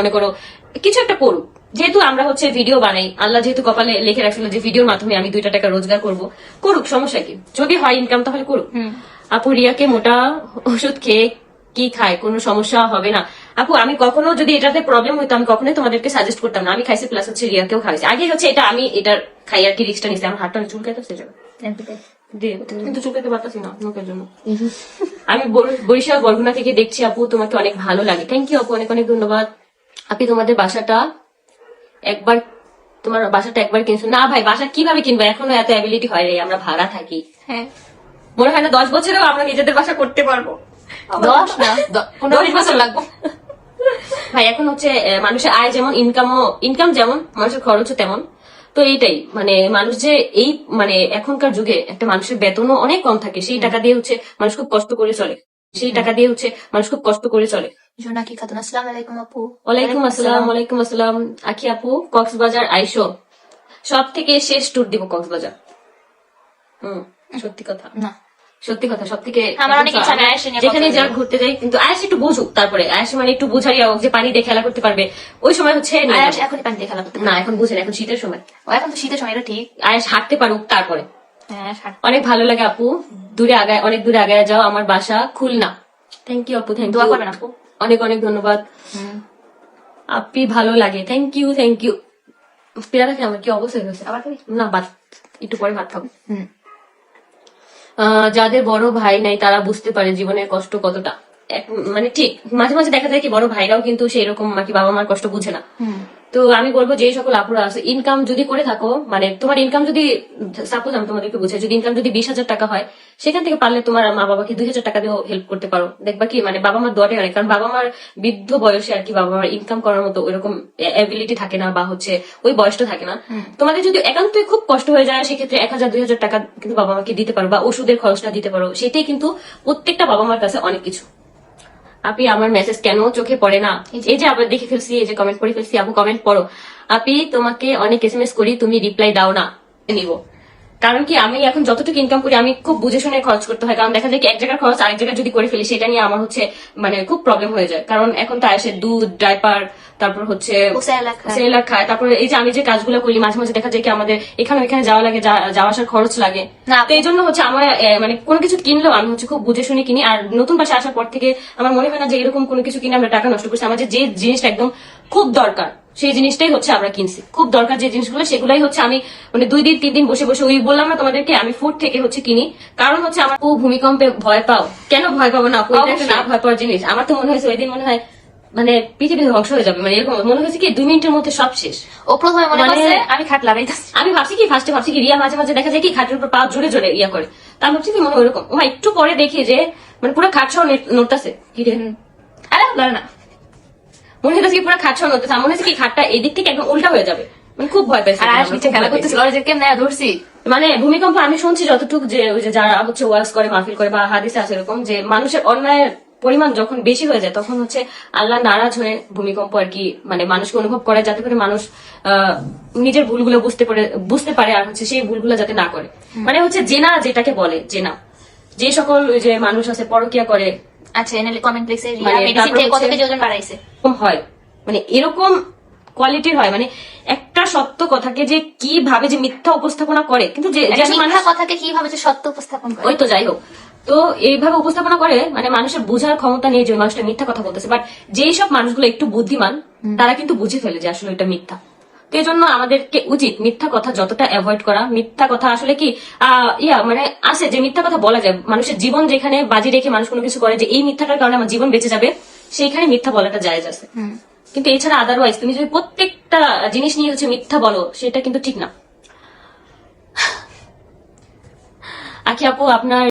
মনে করো কিছু একটা করুক। যেহেতু আমরা হচ্ছে ভিডিও বানাই আল্লাহ যেহেতু কপালে লিখে রাখছিল যে ভিডিওর মাধ্যমে আমি দুইটা টাকা রোজগার করব করুক সমস্যা কি? যদি হয় ইনকাম তাহলে করুক। আপু রিয়াকে মোটা ওষুধ খেয়ে কি খায়? কোনো সমস্যা হবে না। আপু আমি কখনো যদি এটাতে প্রবলেম হতো আমি কখনোই তোমাদেরকে সাজেস্ট করতাম না। আমি খাইছি প্লাস হচ্ছে রিয়াকেও খাইছি আগে হচ্ছে এটা আমি এটার খাই আর কি রিক্সটা নিচ্ছি আমার হাতটা চুল খাইতে সেটা দিয়ে কিন্তু চুল পারতাছি না নোকের জন্য। আমি বরিশাল বরগুনা থেকে দেখছি আপু তোমাকে অনেক ভালো লাগে। থ্যাংক ইউ আপু অনেক অনেক ধন্যবাদ। আপনি তোমাদের বাসাটা একবার তোমার বাসাটা একবার কিনছো। না ভাই বাসা কীভাবে কিনবো? এখনও এত অ্যাবিলিটি হয় রে আমরা ভাড়া থাকি। হ্যাঁ। মনে হয় না দশ বছরেও আমরা নিজেদের বাসা করতে পারব। দশ না পনেরো বছর লাগবে। ভাই এখন হচ্ছে মানুষের আয় যেমন ইনকামও ইনকাম যেমন মানুষের খরচও তেমন। তো এইটাই মানে মানুষ যে এই মানে এখনকার যুগে একটা মানুষের বেতনও অনেক কম থাকে। সেই টাকা দিয়ে হচ্ছে মানুষ খুব কষ্ট করে চলে। সেই টাকা দিয়ে হচ্ছে মানুষ খুব কষ্ট করে চলে। জোনাকি খাতুন? আসসালামু আলাইকুম আপু। ওয়ালাইকুম আসসালাম ওয়ালাইকুম আসসালাম। আখি আপু কক্সবাজার আইসো। সব থেকে শেষ ট্যুর দিব কক্সবাজার। হুম সত্যি কথা। না। সত্যি কথা সব থেকে যেখানে যা ঘুরতে যাই কিন্তু আয়াস একটু বুঝুক তারপরে। আয়াস মানে একটু বুঝারিয়া হোক যে পানি দিয়ে খেলা করতে পারবে। ওই সময় হচ্ছে আয়াস যাব। পানি দিয়ে খেলা করতে না এখন বুঝেন এখন শীতের সময়। এখন তো শীতের সময় এটা ঠিক। আয়াস হাঁটতে পারুক তারপরে। হ্যাঁ অনেক ভালো লাগে আপু। দূরে আগায় অনেক দূরে আগায় যাও আমার বাসা খুলনা। থ্যাংক ইউ আপু থ্যাংক দোয়া ইউ করবেন আপু। অনেক অনেক ধন্যবাদ। আপনি ভালো লাগে। থ্যাংক ইউ থ্যাংক ইউ পেয়ারা খেয়ে আমার কি অবস্থা হয়েছে আবার? না ভাত একটু পরে ভাত খাব। যাদের বড় ভাই নাই তারা বুঝতে পারে জীবনের কষ্ট কতটা। মানে ঠিক মাঝে মাঝে দেখা যায় কি বড় ভাইরাও কিন্তু সেই রকম বাবা মার কষ্ট বুঝে না। তো আমি বলব যে সকল আপুরা আছে ইনকাম যদি করে থাকো মানে তোমার ইনকাম যদি সাপোজ আমি তোমাদেরকে বুঝাই যদি ইনকাম যদি বিশ হাজার টাকা হয় সেখান থেকে পারলে তোমার মা বাবাকে দুই হাজার টাকা দিয়েও হেল্প করতে পারো। দেখবা কি মানে বাবা মার দোয়াটাই অনেক কারণ বাবা মার বৃদ্ধ বয়সে আর কি বাবা মার ইনকাম করার মতো ওইরকম অ্যাবিলিটি থাকে না বা হচ্ছে ওই বয়সটা থাকে না। তোমাদের যদি একান্তই খুব কষ্ট হয়ে যায় সেক্ষেত্রে এক হাজার দুই হাজার টাকা কিন্তু বাবা মাকে দিতে পারো বা ওষুধের খরচটা দিতে পারো সেটাই কিন্তু প্রত্যেকটা বাবা মার কাছে অনেক কিছু। আপনি আমার মেসেজ কেন চোখে পড়ে না? এই যে আবার দেখে ফেলছি এই যে কমেন্ট করে ফেলছি আপু কমেন্ট পড়ো। আপনি তোমাকে অনেক এস এম এস করি তুমি রিপ্লাই দাও না। নিব। কারণ কি আমি এখন যতটুকু ইনকাম করি আমি খুব বুঝে শুনে খরচ করতে হয়। কারণ দেখা যায় কি এক জায়গার খরচ আরেক জায়গায় যদি করে ফেলি সেটা নিয়ে আমার হচ্ছে মানে খুব প্রবলেম হয়ে যায়। কারণ এখন তো আসে দুধ ডাইপার তারপর হচ্ছে। সেলার খায়। তারপরে এই যে আমি যে কাজগুলো করি মাঝে মাঝে দেখা যায় কি আমাদের এখানে ওইখানে যাওয়া লাগে যাওয়া আসার খরচ লাগে। তো এই জন্য হচ্ছে আমার মানে কোনো কিছু কিনলেও আমি হচ্ছে খুব বুঝে শুনে কিনি। আর নতুন বাসা আসার পর থেকে আমার মনে হয় না যে এরকম কোনো কিছু কিনে আমরা টাকা নষ্ট করছি। আমার যে জিনিসটা একদম খুব দরকার। সেই জিনিসটাই হচ্ছে আমরা কিনছি। খুব দরকার যে জিনিসগুলো সেগুলাই হচ্ছে আমি মানে দুই দিন তিন দিন বসে বসে ওই বললাম না তোমাদেরকে আমি ফুড থেকে হচ্ছে কিনি। কারণ হচ্ছে আমার খুব ভূমিকম্পে ভয় পাও। কেন ভয় পাবো না? ভয় পাওয়ার জিনিস। আমার তো মনে হয়েছে ওই দিন মনে হয় মানে পৃথিবী ধ্বংস হয়ে যাবে। মানে এরকম মনে হয়েছে কি দুই মিনিটের মধ্যে সব শেষ। ও প্রথমে মনে মানে- করছে আমি খাট লাগাইতেছি আমি ভাবছি কি ফার্স্টে ভাবছি কি রিয়া মাঝে মাঝে দেখা যায় কি খাটের উপর পা জোরে জোরে ইয়া করে। তার ভাবছি কি মনে হয় ওরকম। ও একটু পরে দেখি যে মানে পুরো খাট সহ নড়তাছে। কি রে? আরে না। মনে হচ্ছে কি পুরো খাট সহ নড়তেছে মনে হচ্ছে কি খাটটা এদিক থেকে একদম উল্টা হয়ে যাবে। মানে খুব ভয় পাইছি আর নিচে খেলা করতেছিল ওরা যে কেমনে ধরছি। মানে ভূমিকম্প আমি শুনছি যতটুকু যে ওই যে যারা হচ্ছে ওয়ার্কস করে মাহফিল করে বা হাদিসে আছে এরকম যে মানুষের অন্যায়ের পরিমাণ যখন বেশি হয়ে যায় তখন হচ্ছে আল্লাহ নারাজ হয়ে ভূমিকম্প আর কি মানে মানুষকে অনুভব করে যাতে করে মানুষ আহ, নিজের ভুলগুলো বুঝতে পারে বুঝতে পারে আর হচ্ছে সেই ভুলগুলো যাতে না করে। মানে হচ্ছে জেনা যেটাকে বলে জেনা। যে সকল ওই যে মানুষ আছে পরকিয়া করে আচ্ছা কমেন্ট লিখছে রিয়া মানে মেডিসিন থেকে কত কেজি ওজন বাড়াইছে? এরকম হয়। মানে এরকম কোয়ালিটির হয়। মানে একটা সত্য কথাকে যে কীভাবে যে মিথ্যা উপস্থাপনা করে কিন্তু যে মানুষ মিথ্যা কথাকে কীভাবে যে সত্য উপস্থাপন করে? ওই তো যাই হোক। তো এইভাবে উপস্থাপনা করে মানে মানুষের বোঝার ক্ষমতা নেই যে মানুষটা মিথ্যা কথা বলতেছে। বাট যেই সব মানুষগুলো একটু বুদ্ধিমান তারা কিন্তু বুঝে ফেলে যে আসলে এটা মিথ্যা। তো এই জন্য আমাদেরকে উচিত মিথ্যা কথা যতটা অ্যাভয়েড করা। মিথ্যা কথা আসলে কি ইয়া মানে আছে যে মিথ্যা কথা বলা যায়। মানুষের জীবন যেখানে বাজি রেখে মানুষ কোনো কিছু করে যে এই মিথ্যাটার কারণে আমার জীবন বেঁচে যাবে সেইখানে মিথ্যা বলাটা জায়েজ আছে। কিন্তু এছাড়া আদারওয়াইজ তুমি যদি প্রত্যেকটা জিনিস নিয়ে হচ্ছে মিথ্যা বলো সেটা কিন্তু ঠিক না। আখি আপু আপনার